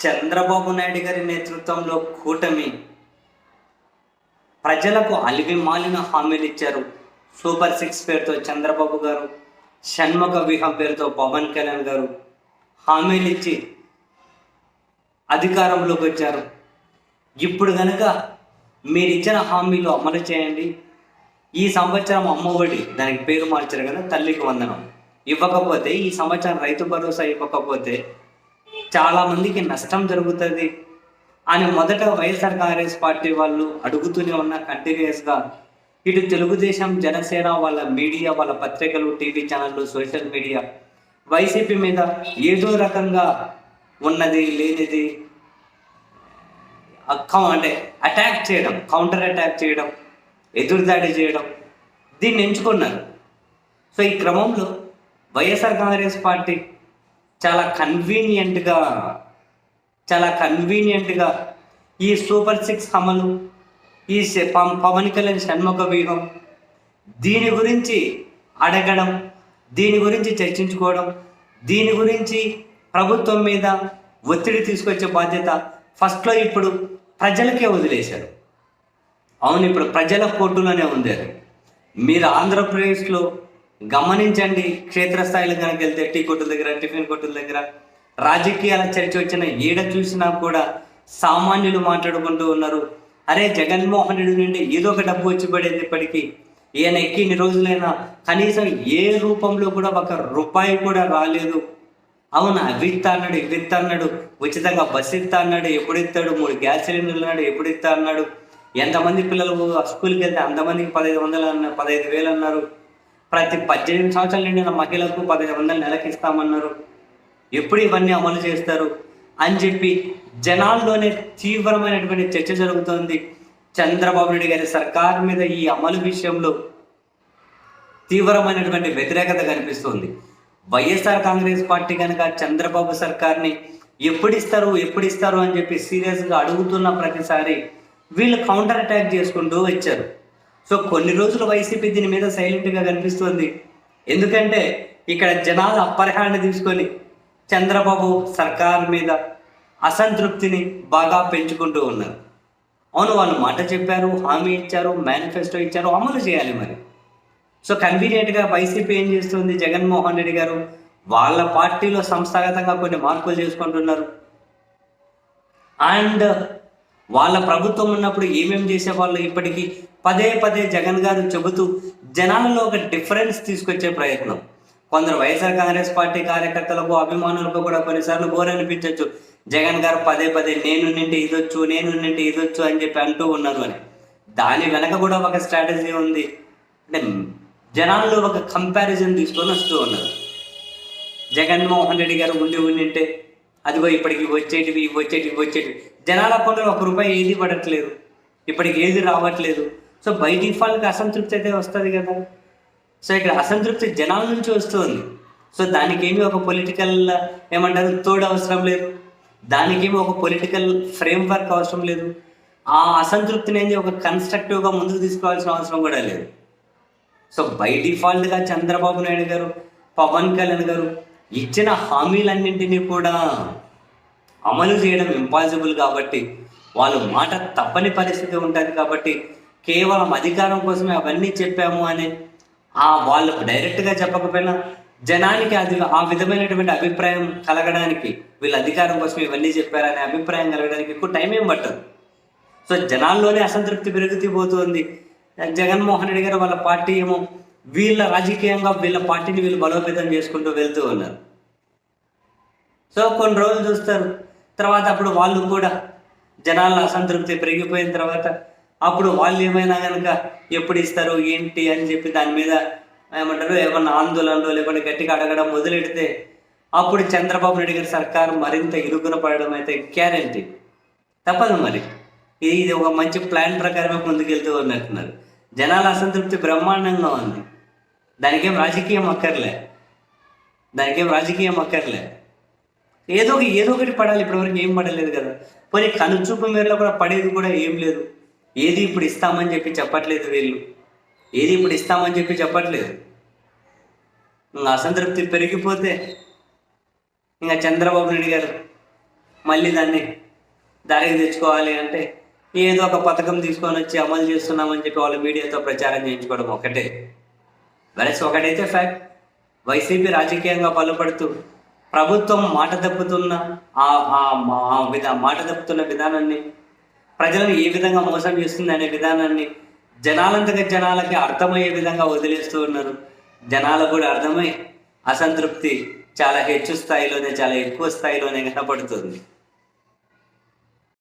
చంద్రబాబు నాయుడు గారి నేతృత్వంలో కూటమి ప్రజలకు అలివి మాలిన హామీలు ఇచ్చారు. సూపర్ సిక్స్ పేరుతో చంద్రబాబు గారు షణ్ముఖ వ్యూహం పేరుతో పవన్ కళ్యాణ్ గారు హామీలు ఇచ్చి అధికారంలోకి వచ్చారు. ఇప్పుడు కనుక మీరు ఇచ్చిన హామీలు అమలు చేయండి. ఈ సంవత్సరం అమ్మఒడి దానికి పేరు మార్చారు కదా తల్లికి వందనం. ఇవ్వకపోతే ఈ సంవత్సరం రైతు భరోసా ఇవ్వకపోతే చాలా మందికి నష్టం జరుగుతుంది అని మొదట వైఎస్ఆర్ కాంగ్రెస్ పార్టీ వాళ్ళు అడుగుతూనే ఉన్న కంటిన్యూస్గా ఇటు తెలుగుదేశం జనసేన వాళ్ళ మీడియా వాళ్ళ పత్రికలు టీవీ ఛానళ్ళు సోషల్ మీడియా వైసీపీ మీద ఏదో రకంగా ఉన్నది లేనిది అక్క అంటే అటాక్ చేయడం కౌంటర్ అటాక్ చేయడం ఎదురుదాడి చేయడం దీన్ని ఎంచుకున్నారు. సో ఈ క్రమంలో వైఎస్ఆర్ కాంగ్రెస్ పార్టీ చాలా కన్వీనియంట్గా చాలా కన్వీనియంట్గా ఈ సూపర్ సిక్స్ అమలు ఈ శ- పం- పవన్ కళ్యాణ్ షణ్ముఖ వ్యూహం దీని గురించి అడగడం దీని గురించి చర్చించుకోవడం దీని గురించి ప్రభుత్వం మీద ఒత్తిడి తీసుకొచ్చే బాధ్యత ఫస్ట్లో ఇప్పుడు ప్రజలకే వదిలేశారు. అవును ఇప్పుడు ప్రజల కోర్టులోనే ఉంది మీరు ఆంధ్రప్రదేశ్లో గమనించండి క్షేత్రస్థాయిలో కనుక వెళ్తే టీ కొట్టుల దగ్గర టిఫిన్ కొట్టుల దగ్గర రాజకీయాల చర్చ వచ్చిన ఏడ చూసినా కూడా సామాన్యులు మాట్లాడుకుంటూ ఉన్నారు. అరే జగన్మోహన్ రెడ్డి నుండి ఏదో ఒక డబ్బు వచ్చి పడేది ఇప్పటికీ. ఈయన ఎక్కిన్ని రోజులైనా కనీసం ఏ రూపంలో కూడా ఒక రూపాయి కూడా రాలేదు. అవును? అవి ఇస్తా అన్నాడు ఇవి ఇస్తా అన్నాడు. ఉచితంగా బస్సు ఇస్తా అన్నాడు ఎప్పుడు ఇస్తాడు? మూడు గ్యాస్ సిలిండర్లు అన్నాడు ఎప్పుడు ఇస్తా అన్నాడు? ఎంతమంది పిల్లలు స్కూల్కి వెళ్తే అంతమందికి పదహైదు వందలు అన్న పదహైదు వేలు అన్నారు. ప్రతి పద్దెనిమిది సంవత్సరాల నిండిన మహిళలకు పదిహేను వందలు నెలకి ఇస్తామన్నారు. ఎప్పుడు ఇవన్నీ అమలు చేస్తారు? అని చెప్పి జనాల్లోనే తీవ్రమైనటువంటి చర్చ జరుగుతోంది. చంద్రబాబు నాయుడు గారి సర్కార్ మీద ఈ అమలు విషయంలో తీవ్రమైనటువంటి వ్యతిరేకత కనిపిస్తుంది. వైఎస్ఆర్ కాంగ్రెస్ పార్టీ కనుక చంద్రబాబు సర్కార్ని ఎప్పుడు ఇస్తారు ఎప్పుడు ఇస్తారు అని చెప్పి సీరియస్గా అడుగుతున్న ప్రతిసారి వీళ్ళు కౌంటర్ అటాక్ చేసుకుంటూ వచ్చారు. సో కొన్ని రోజులు వైసీపీ దీని మీద సైలెంట్గా కనిపిస్తుంది. ఎందుకంటే ఇక్కడ జనాలు అప్పర్ హ్యాండ్ తీసుకొని చంద్రబాబు సర్కార్ మీద అసంతృప్తిని బాగా పెంచుకుంటూ ఉన్నారు. అవును వాళ్ళు మాట చెప్పారు హామీ ఇచ్చారు మేనిఫెస్టో ఇచ్చారు అమలు చేయాలి మరి. సో కన్వీనియంట్గా వైసీపీ ఏం చేస్తుంది? జగన్మోహన్ రెడ్డి గారు వాళ్ళ పార్టీలో సంస్థాగతంగా కొన్ని మార్పులు చేసుకుంటున్నారు. అండ్ వాళ్ళ ప్రభుత్వం ఉన్నప్పుడు ఏమేం చేసేవాళ్ళు ఇప్పటికీ? పదే పదే జగన్ గారు చెబుతూ జనాలలో ఒక డిఫరెన్స్ తీసుకొచ్చే ప్రయత్నం. కొందరు వైఎస్ఆర్ కాంగ్రెస్ పార్టీ కార్యకర్తలకు అభిమానులకు కూడా కొన్నిసార్లు బోర్ అనిపించవచ్చు జగన్ గారు పదే పదే నేను నింటే ఇదొచ్చు నేను నింటే ఇదొచ్చు అని చెప్పి అంటూ ఉన్నారు అని. దాని వెనక కూడా ఒక స్ట్రాటజీ ఉంది. అంటే జనాల్లో ఒక కంపారిజన్ తీసుకొని వస్తూ ఉన్నారు. జగన్మోహన్ రెడ్డి గారు ఉండి ఉండింటే అదిగో ఇప్పటికి వచ్చేటివి ఇవి వచ్చేటివి వచ్చేటివి. జనాల అకౌంట్లో ఒక రూపాయి ఏది పడట్లేదు? ఇప్పటికి ఏది రావట్లేదు? సో బై డిఫాల్ట్గా అసంతృప్తి అయితే వస్తుంది కదా. సో ఇక్కడ అసంతృప్తి జనాల నుంచి వస్తుంది. సో దానికేమి ఒక పొలిటికల్ ఏమంటారు తోడు అవసరం లేదు. దానికేమి ఒక పొలిటికల్ ఫ్రేమ్ వర్క్ అవసరం లేదు. ఆ అసంతృప్తిని ఏంది? ఒక కన్స్ట్రక్టివ్గా ముందుకు తీసుకోవాల్సిన అవసరం కూడా లేదు. సో బై డిఫాల్ట్గా చంద్రబాబు నాయుడు గారు పవన్ కళ్యాణ్ గారు ఇచ్చిన హామీలన్నింటినీ కూడా అమలు చేయడం ఇంపాసిబుల్ కాబట్టి వాళ్ళు మాట తప్పని పరిస్థితి ఉంటుంది కాబట్టి కేవలం అధికారం కోసమే అవన్నీ చెప్పాము అని ఆ వాళ్ళకు డైరెక్ట్గా చెప్పకపోయినా జనానికి అది ఆ విధమైనటువంటి అభిప్రాయం కలగడానికి వీళ్ళు అధికారం కోసం ఇవన్నీ చెప్పారనే అభిప్రాయం కలగడానికి ఎక్కువ టైం ఏం పట్టదు. సో జనాల్లోనే అసంతృప్తి పెరుగుతూ పోతుంది జగన్మోహన్ రెడ్డి గారు వాళ్ళ పార్టీ ఏమో వీళ్ళ రాజకీయంగా వీళ్ళ పార్టీని వీళ్ళు బలోపేతం చేసుకుంటూ వెళ్తూ ఉన్నారు. సో కొన్ని రోజులు చూస్తారు. తర్వాత అప్పుడు వాళ్ళు కూడా జనాల అసంతృప్తి పెరిగిపోయిన తర్వాత అప్పుడు వాళ్ళు ఏమైనా కనుక ఎప్పుడు ఇస్తారు ఏంటి అని చెప్పి దాని మీద ఏమంటారు ఏమన్నా ఆందోళనలు లేకుంటే గట్టిగా అడగడం మొదలెడితే అప్పుడు చంద్రబాబు నాయుడు గారి సర్కారు మరింత ఇరుకున పడడం అయితే గ్యారంటీ. తప్పదు మరి. ఇది ఇది ఒక మంచి ప్లాన్ ప్రకారమే ముందుకెళ్తూ ఉన్నట్టున్నారు. జనాల అసంతృప్తి బ్రహ్మాండంగా ఉంది. దానికేం రాజకీయం అక్కర్లే. దానికేం రాజకీయం అక్కర్లే. ఏదో ఒక ఏదో ఒకటి పడాలి ఇప్పటివరకు ఏం పడలేదు కదా. పోనీ కనుచూపు మేరలో కూడా పడేది కూడా ఏం లేదు. ఏది ఇప్పుడు ఇస్తామని చెప్పి చెప్పట్లేదు వీళ్ళు. ఏది ఇప్పుడు ఇస్తామని చెప్పి చెప్పట్లేదు. అసంతృప్తి పెరిగిపోతే ఇంకా చంద్రబాబు నాయుడు గారు మళ్ళీ దాన్ని దారికి తెచ్చుకోవాలి అంటే ఏదో ఒక పథకం తీసుకొని వచ్చి అమలు చేస్తున్నామని చెప్పి వాళ్ళ మీడియాతో ప్రచారం చేయించుకోవడం ఒకటే. వెరస్ ఒకటైతే ఫ్యాక్ట్ వైసీపీ రాజకీయంగా పలుపడుతూ ప్రభుత్వం మాట తప్పుతున్న ఆ ఆ విధా మాట తప్పుతున్న విధానాన్ని ప్రజలను ఏ విధంగా మోసం చేస్తుంది అనే విధానాన్ని జనాలంతగా జనాలకి అర్థమయ్యే విధంగా వదిలేస్తూ ఉన్నారు. జనాలకు కూడా అర్థమై అసంతృప్తి చాలా హెచ్చు స్థాయిలోనే చాలా ఎక్కువ స్థాయిలోనే కనపడుతుంది.